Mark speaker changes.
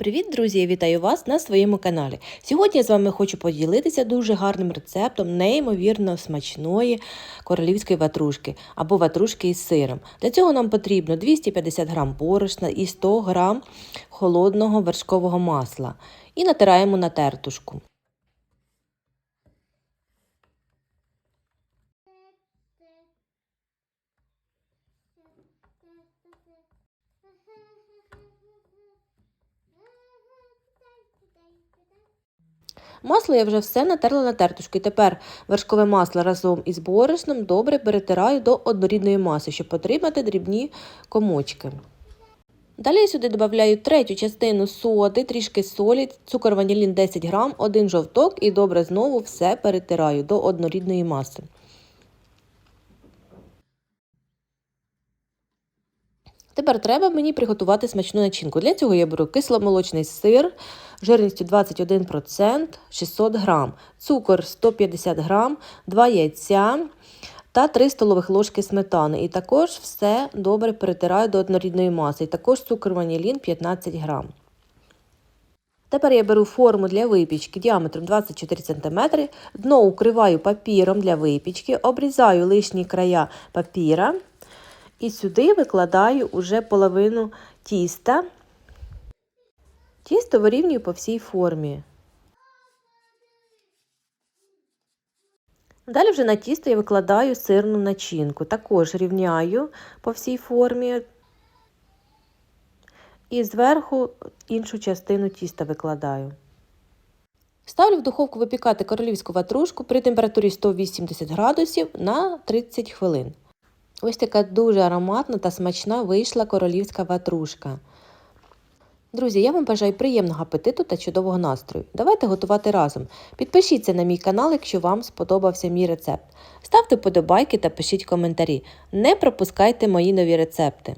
Speaker 1: Привіт, друзі! Вітаю вас на своєму каналі. Сьогодні я з вами хочу поділитися дуже гарним рецептом неймовірно смачної королівської ватрушки або ватрушки із сиром. Для цього нам потрібно 250 г борошна і 100 г холодного вершкового масла. І натираємо на тертушку. Масло я вже все натерла на тертушку. І тепер вершкове масло разом із борошном добре перетираю до однорідної маси, щоб отримати дрібні комочки. Далі я сюди додаю третю частину соди, трішки солі, цукор ванілін 10 грам, один жовток і добре знову все перетираю до однорідної маси. Тепер треба мені приготувати смачну начинку. Для цього я беру кисломолочний сир жирністю 21%, 600 г, цукор 150 г, 2 яйця та 3 столових ложки сметани. І також все добре перетираю до однорідної маси. І також цукор ванілін 15 г. Тепер я беру форму для випічки діаметром 24 см, дно укриваю папіром для випічки, обрізаю лишні края папіра. І сюди викладаю уже половину тіста. Тісто вирівнюю по всій формі. Далі вже на тісто я викладаю сирну начинку. Також рівняю по всій формі. І зверху іншу частину тіста викладаю. Ставлю в духовку випікати королівську ватрушку при температурі 180 градусів на 30 хвилин. Ось така дуже ароматна та смачна вийшла королівська ватрушка. Друзі, я вам бажаю приємного апетиту та чудового настрою. Давайте готувати разом. Підпишіться на мій канал, якщо вам сподобався мій рецепт. Ставте подобайки та пишіть коментарі. Не пропускайте мої нові рецепти.